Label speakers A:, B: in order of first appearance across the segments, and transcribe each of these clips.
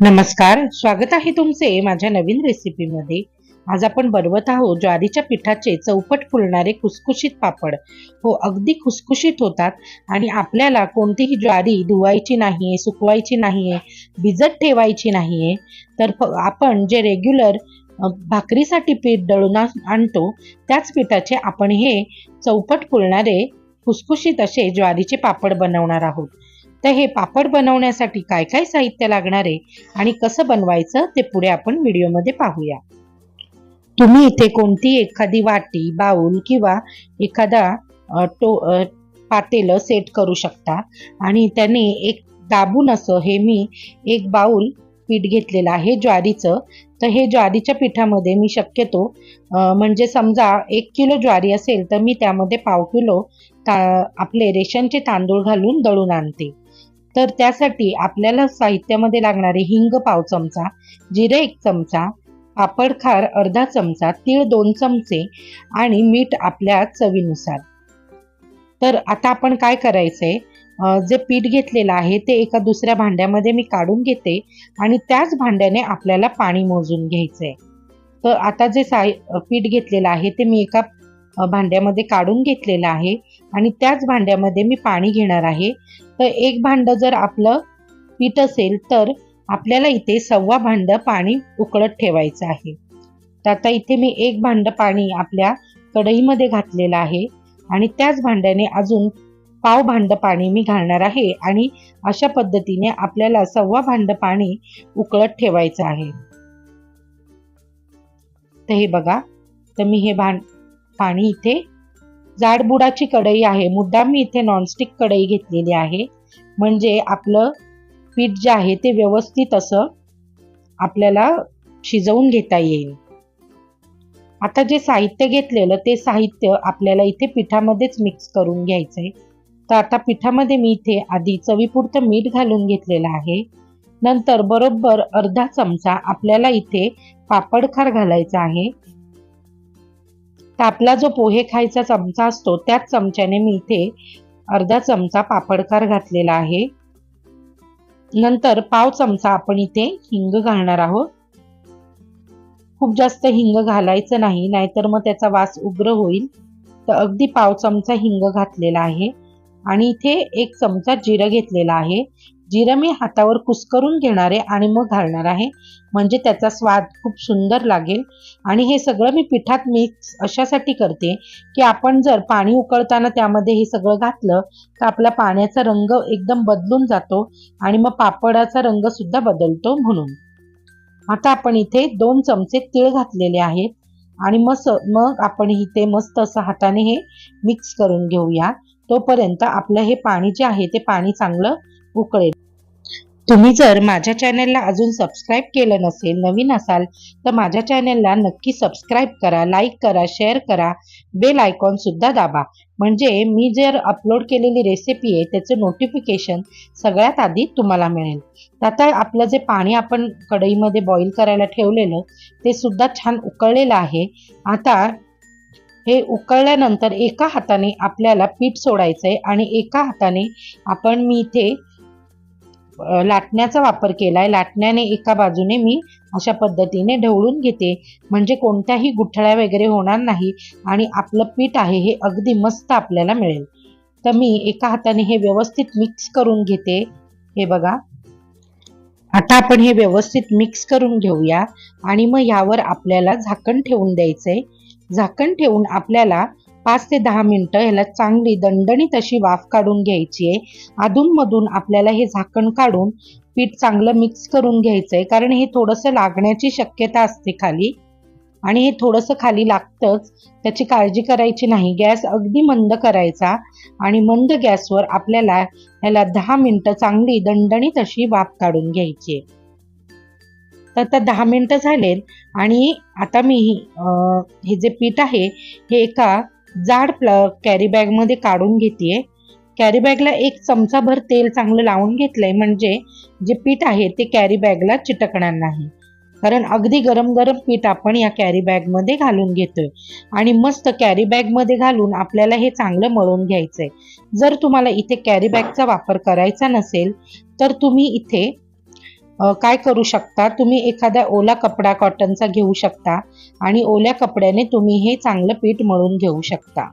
A: नमस्कार स्वागत आहे तुमचे माझ्या नवीन रेसिपीमध्ये. आज आपण बनवत आहोत ज्वारीच्या पिठाचे चौपट फुलणारे खुसखुशीत पापड. हो अगदी खुसखुशीत होतात आणि आपल्याला कोणतीही ज्वारी धुवायची नाहीये सुकवायची नाहीये भिजत ठेवायची नाहीये तर आपण जे रेग्युलर भाकरीसाठी पीठ दळून आणतो त्याच पिठाचे आपण हे चौपट फुलणारे खुसखुशीत असे ज्वारीचे पापड बनवणार आहोत. तर हे पापड बनवण्यासाठी काय काय साहित्य लागणार आहे आणि कसं बनवायचं ते पुढे आपण व्हिडिओमध्ये पाहूया. तुम्ही इथे कोणती एखादी वाटी बाऊल किंवा एखादा टो पातेलं सेट करू शकता आणि त्याने एक दाबून असं हे मी एक बाऊल पीठ घेतलेलं आहे ज्वारीचं. तर हे ज्वारीच्या पिठामध्ये मी शक्यतो म्हणजे समजा एक किलो ज्वारी असेल तर मी त्यामध्ये पाव किलो ता आपले रेशनचे तांदूळ घालून दळून आणते. तर त्यासाठी आपल्याला साहित्यामध्ये लागणारे हिंग पाव चमचा जिरे एक चमचा पापड खार अर्धा चमचा तीळ दोन चमचे आणि मीठ आपल्या चवीनुसार. तर आता आपण काय करायचंय? जे पीठ घेतलेलं आहे ते एका दुसऱ्या भांड्यामध्ये मी काढून घेते आणि त्याच भांड्याने आपल्याला पाणी मोजून घ्यायचंय. तर आता जे साय पीठ घेतलेलं आहे ते मी एका भांड्यामध्ये काढून घेतलेलं आहे. आणि त्याच भांड्यामध्ये मी पाणी घेणार आहे. तर एक भांडं जर आपलं पीठ असेल तर आपल्याला इथे सव्वा भांडं पाणी उकळत ठेवायचं आहे. तर आता इथे मी एक भांडं पाणी आपल्या कढईमध्ये घातलेलं आहे आणि त्याच भांड्याने अजून पाव भांडं पाणी मी घालणार आहे आणि अशा पद्धतीने आपल्याला सव्वा भांडं पाणी उकळत ठेवायचं आहे. तर हे बघा. तर मी हे भांड पाणी इथे जाडबुडाची कढई आहे. मुद्दाम मी इथे नॉनस्टिक कढई घेतलेली आहे. म्हणजे आपलं पीठ जे आहे ते व्यवस्थित असं आपल्याला शिजवून घेता येईल. आता जे साहित्य घेतलेलं ते साहित्य आपल्याला इथे पिठामध्येच मिक्स करून घ्यायचंय. तर आता पिठामध्ये मी इथे आधी चवीपुरतं मीठ घालून घेतलेलं आहे. नंतर बरोबर अर्धा चमचा आपल्याला इथे पापडखार घालायचा आहे. तर आपला जो पोहे खायचा चमचा असतो त्याच चमच्याने मी इथे अर्धा चमचा पापडकार घातलेला आहे. नंतर पाव चमचा आपण इथे हिंग घालणार आहोत. खूप जास्त हिंग घालायचं नाही नाहीतर मग त्याचा वास उग्र होईल. तर अगदी पाव चमचा हिंग घातलेला आहे. आणि इथे एक चमचा जिरं घेतलेला आहे. जिरं मी हातावर कुस्करून घेणार आहे आणि मग घालणार आहे. म्हणजे त्याचा स्वाद खूप सुंदर लागेल. आणि हे सगळं मी पिठात मिक्स अशासाठी करते की आपण जर पाणी उकळताना त्यामध्ये हे सगळं घातलं तर आपला पाण्याचा रंग एकदम बदलून जातो आणि मग पापडाचा रंग सुद्धा बदलतो म्हणून. आता आपण इथे दोन चमचे तीळ घातलेले आहेत. आणि मस मग आपण इथे मस्त असं हाताने हे मिक्स करून घेऊया. तोपर्यंत आपलं हे पाणी जे आहे ते पाणी चांगलं उकळेल. तुम्ही जर माझ्या चॅनेलला अजून सबस्क्राईब केलं नसेल नवीन असाल तर माझ्या चॅनेलला नक्की सबस्क्राईब करा लाईक करा शेअर करा. बेल आयकॉन सुद्धा दाबा. म्हणजे मी जर अपलोड केलेली रेसिपी आहे त्याचं नोटिफिकेशन सगळ्यात आधी तुम्हाला मिळेल. आता आपलं जे पाणी आपण कढईमध्ये बॉईल करायला ठेवलेलं ते सुद्धा छान उकळलेलं आहे. आता हे उकळल्यानंतर एका हाताने आपल्याला पीठ सोडायचं आहे आणि एका हाताने आपण मी इथे लाटण्याचा वापर केलाय. लाटण्याने एका बाजूने मी अशा पद्धतीने ढवळून घेते. म्हणजे कोणत्याही गुठळ्या वगैरे होणार नाही आणि आपलं पीठ आहे हे अगदी मस्त आपल्याला मिळेल. तर मी एका हाताने हे व्यवस्थित मिक्स करून घेते. हे बघा. आता आपण हे व्यवस्थित मिक्स करून घेऊया. आणि मग यावर आपल्याला झाकण ठेवून द्यायचंय. झाकण ठेवून आपल्याला पाच ते दहा मिनटं ह्याला चांगली दणदणीत अशी वाफ काढून घ्यायची आहे. अधूनमधून आपल्याला हे झाकण काढून पीठ चांगलं मिक्स करून घ्यायचंय. कारण हे थोडंसं लागण्याची शक्यता असते खाली. आणि हे थोडंसं खाली लागतंच त्याची काळजी करायची नाही. गॅस अगदी मंद करायचा. आणि मंद गॅसवर आपल्याला ह्याला दहा मिनटं चांगली दणदणीत अशी वाफ काढून घ्यायची आहे. तर आता दहा मिनिटं झालेत. आणि आता मी हे जे पीठ आहे हे एका जाड प्ल कॅरी बॅगमध्ये काढून घेते कॅरी बॅगला एक चमचाभर तेल चांगलं लावून घेतलंय म्हणजे जे पीठ आहे ते कॅरी बॅगला चिटकणार नाही. कारण अगदी गरम गरम पीठ आपण या कॅरी बॅगमध्ये घालून घेतोय. आणि मस्त कॅरी बॅगमध्ये घालून आपल्याला हे चांगलं मळून घ्यायचंय. जर तुम्हाला इथे कॅरी बॅगचा वापर करायचा नसेल तर तुम्ही इथे काय करू शकता? तुम्ही एखादा ओला कपडा कॉटनचा घेऊ शकता आणि ओल्या कपड्याने तुम्ही हे चांगलं पीठ मळून घेऊ शकता.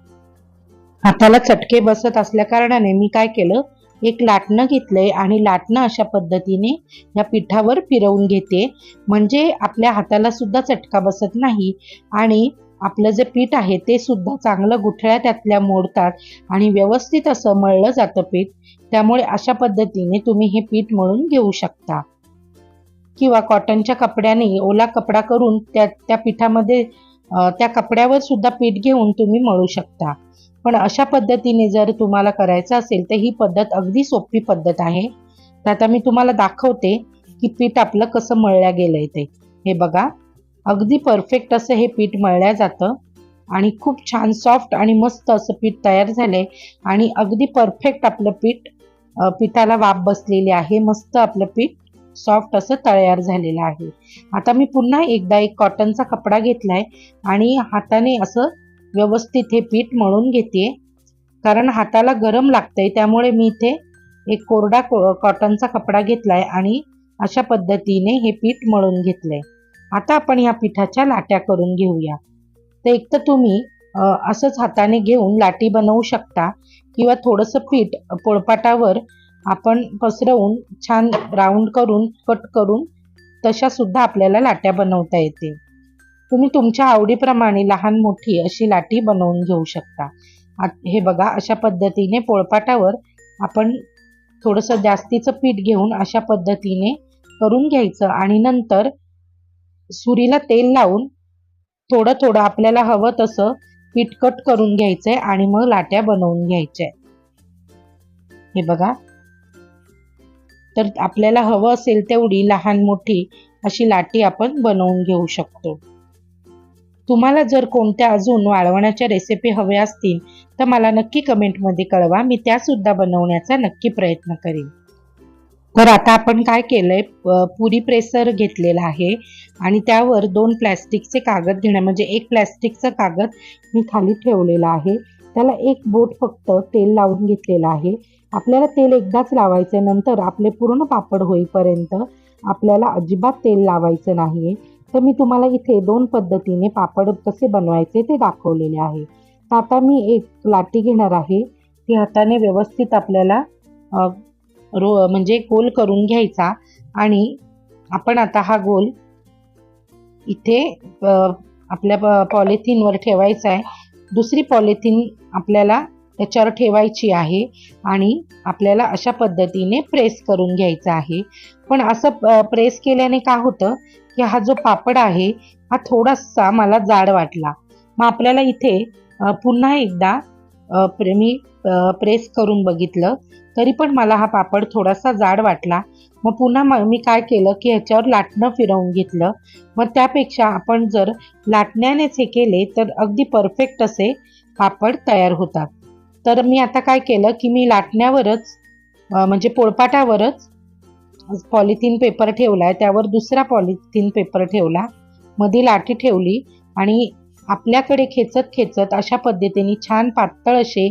A: हाताला चटके बसत असल्या कारणाने मी काय केलं? एक लाटणं घेतलंय आणि लाटणं अशा पद्धतीने या पिठावर फिरवून घेते. म्हणजे आपल्या हाताला सुद्धा चटका बसत नाही आणि आपलं जे पीठ आहे ते सुद्धा चांगलं गुठळ्या त्यातल्या मोडतात आणि व्यवस्थित असं मळलं जातं पीठ. त्यामुळे अशा पद्धतीने तुम्ही हे पीठ मळून घेऊ शकता. किंवा कॉटनच्या कपड्याने ओला कपडा करून त्या त्या पिठामध्ये त्या कपड्यावर सुद्धा पीठ घेऊन तुम्ही मळू शकता. पण अशा पद्धतीने जर तुम्हाला करायचं असेल तर ही पद्धत अगदी सोपी पद्धत आहे. तर आता मी तुम्हाला दाखवते की पीठ आपलं कसं मळल्या गेलंय ते. हे बघा अगदी परफेक्ट असं हे पीठ मळल्या जातं आणि खूप छान सॉफ्ट आणि मस्त असं पीठ तयार झालंय आणि अगदी परफेक्ट आपलं पीठ पिठाला वाफ बसलेली आहे. मस्त आपलं पीठ सॉफ्ट असं तयार झालेलं आहे. आता मी पुन्हा एकदा एक कॉटनचा कपडा घेतलाय आणि हाताने असं व्यवस्थित हे पीठ मळून घेते. कारण हाताला गरम लागतंय त्यामुळे मी इथे एक कोरडा कॉटनचा कपडा घेतलाय आणि अशा पद्धतीने हे पीठ मळून घेतलंय. आता आपण या पिठाच्या लाट्या करून घेऊया. तर एक तर तुम्ही असंच हाताने घेऊन लाटी बनवू शकता किंवा थोडंसं पीठ पोळपाटावर आपण पसरवून छान राऊंड करून कट करून तशा सुद्धा आपल्याला लाट्या बनवता येते तुम्ही तुमच्या आवडीप्रमाणे लहान मोठी अशी लाटी बनवून घेऊ शकता. हे बघा अशा पद्धतीने पोळपाटावर आपण थोडंसं जास्तीचं पीठ घेऊन अशा पद्धतीने करून घ्यायचं आणि नंतर सुरीला तेल लावून थोडं थोडं आपल्याला हवं तसं पीठ कट करून घ्यायचंय आणि मग लाट्या बनवून घ्यायच्या हे बघा तर आपल्याला हवं असेल तेवढी लहान मोठी अशी लाटी आपण बनवून घेऊ शकतो. तुम्हाला जर कोणत्या अजून वाळवण्याच्या रेसिपी हव्या असतील तर मला नक्की कमेंटमध्ये कळवा. मी त्यासुद्धा बनवण्याचा नक्की प्रयत्न करेन. तर आता आपण काय केलंय? पुरी प्रेसर घेतलेला आहे आणि त्यावर दोन प्लॅस्टिकचे कागद घेणं म्हणजे एक प्लॅस्टिकचं कागद मी खाली ठेवलेला आहे. त्याला एक बोट फक्त तेल लावून घेतलेलं आहे. आपल्याला तेल एकदाच लावायचं नंतर आपले पूर्ण पापड होईपर्यंत आपल्याला अजिबात तेल लावायचं नाहीये. तर मी तुम्हाला इथे दोन पद्धतीने पापड कसे बनवायचे ते दाखवलेले आहे. तर आता मी एक लाटी घेणार आहे. ती हाताने व्यवस्थित आपल्याला रो म्हणजे गोल करून घ्यायचा. आणि आपण आता हा गोल इथे आपल्या प- पॉलिथिनवर ठेवायचा आहे. दुसरी पॉलिथिन आपल्याला त्याच्यावर ठेवायची आहे आणि आपल्याला अशा पद्धतीने प्रेस करून घ्यायचा आहे. पण असं प्रेस केल्याने का होतं की हा जो पापड आहे हा थोडासा मला जाड वाटला. मग आपल्याला इथे पुन्हा एकदा प्रे मी प्रेस करून बघितलं तरी पण मला हा पापड थोडासा जाड वाटला. मग पुन्हा मग मी काय केलं की ह्याच्यावर लाटणं फिरवून घेतलं. मग त्यापेक्षा आपण जर लाटण्यानेच हे केले तर अगदी परफेक्ट असे पापड तयार होतात. तर मी आता काय केलं की मी लाटण्यावरच म्हणजे पोळपाटावरच पॉलिथिन पेपर ठेवलाय. त्यावर दुसरा पॉलिथिन पेपर ठेवला. मध्ये लाठी ठेवली आणि आपल्याकडे खेचत खेचत अशा पद्धतीने छान पातळ असे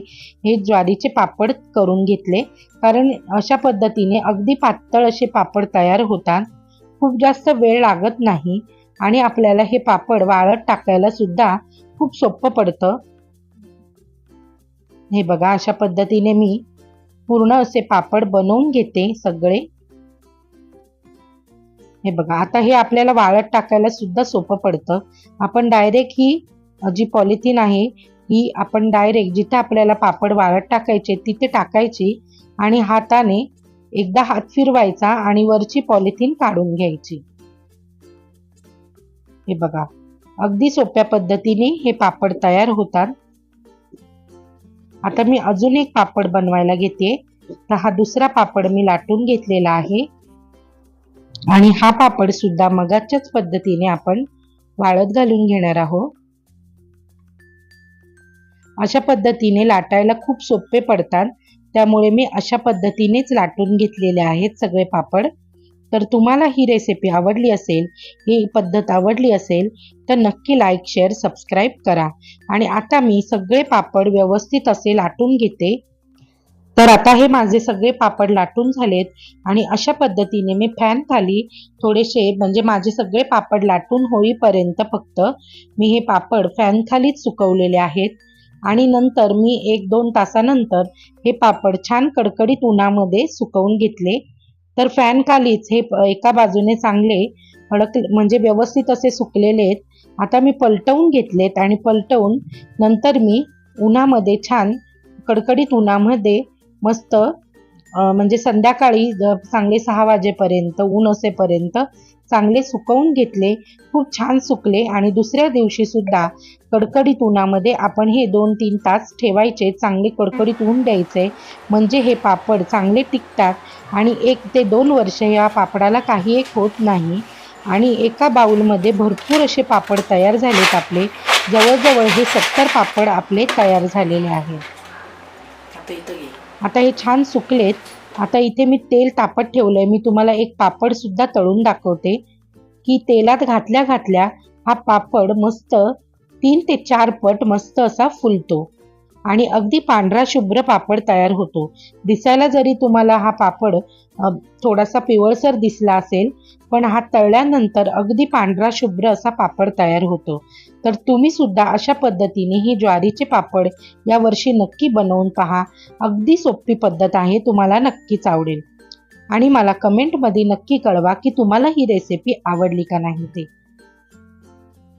A: हे ज्वारीचे पापड करून घेतले. कारण अशा पद्धतीने अगदी पातळ असे पापड तयार होतात. खूप जास्त वेळ लागत नाही आणि आपल्याला हे पापड वाळत टाकायला सुद्धा खूप सोपं पडतं. हे बघा अशा पद्धतीने मी पूर्ण असे पापड बनवून घेते सगळे. हे बघा आता हे आपल्याला वाळत टाकायला सुद्धा सोपं पडतं. आपण डायरेक्ट ही जी पॉलिथिन आहे ही आपण डायरेक्ट जिथे आपल्याला पापड वाळत टाकायचे तिथे टाकायची आणि हाताने एकदा हात फिरवायचा आणि वरची पॉलिथिन काढून घ्यायची. हे बघा अगदी सोप्या पद्धतीने हे पापड तयार होतात. आता मी अजून एक पापड बनवायला घेते. तर हा दुसरा पापड मी लाटून घेतलेला आहे. आणि हा पापड सुद्धा मगाच्याच पद्धतीने आपण वाळत घालून घेणार आहोत. अशा पद्धतीने लाटायला खूप सोपे पडतात. त्यामुळे मी अशा पद्धतीनेच लाटून घेतलेले आहेत सगळे पापड. तर तुम्हाला ही रेसिपी आवडली असेल ही पद्धत आवडली असेल तर नक्की लाईक शेअर सबस्क्राईब करा. आणि आता मी सगळे पापड व्यवस्थित असे लाटून घेते. तर आता हे माझे सगळे पापड लाटून झालेत आणि अशा पद्धतीने मी फॅन खाली थोडेसे म्हणजे माझे सगळे पापड लाटून होईपर्यंत फक्त मी हे पापड फॅन खालीच सुकवलेले आहेत. आणि नंतर मी एक दोन तासानंतर हे पापड छान कडकडीत उन्हामध्ये सुकवून घेतले. तर फॅन खालीच हे एका बाजूने चांगले हडक म्हणजे व्यवस्थित असे सुकलेले आहेत. आता मी पलटवून घेतलेत आणि पलटवून नंतर मी उन्हामध्ये छान कडकडीत उन्हामध्ये मस्त म्हणजे संध्याकाळी चांगले सहा वाजेपर्यंत ऊन असेपर्यंत चांगले सुकवून घेतले खूप छान सुकले आणि दुसऱ्या दिवशी सुद्धा कडकडीत उन्हामध्ये आपण हे दोन तीन तास ठेवायचे चांगले कडकडीत ऊन द्यायचे. म्हणजे हे पापड चांगले टिकतात आणि एक ते दोन वर्ष या पापडाला काही एक होत नाही. आणि एका बाउलमध्ये भरपूर असे पापड तयार झालेत आपले. जवळजवळ हे सत्तर पापड आपले तयार झालेले आहेत.
B: आता
A: हे छान सुकलेत. आता इथे मी तेल तापत ठेवलंय. मी तुम्हाला एक पापड सुद्धा तळून दाखवते. की तेलात घातल्या घातल्या हा पापड मस्त तीन ते चार पट मस्त असा फुलतो. आणि अगदी पांढरा शुभ्र पापड तयार होतो. दिसायला जरी तुम्हाला हा पापड थोडासा पिवळसर दिसला असेल पण हा तळल्यानंतर अगदी पांढरा शुभ्र असा पापड तयार होतो. तर तुम्ही सुद्धा अशा पद्धतीने ही ज्वारीचे पापड या वर्षी नक्की बनवून पहा. अगदी सोपी पद्धत आहे तुम्हाला नक्कीच आवडेल. आणि मला कमेंटमध्ये नक्की कळवा की तुम्हाला ही रेसिपी आवडली का नाही ते.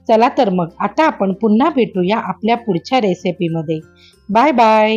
A: चला तर मग आता आपण पुन्हा भेटूया आपल्या पुढच्या रेसिपीमध्ये बाय बाय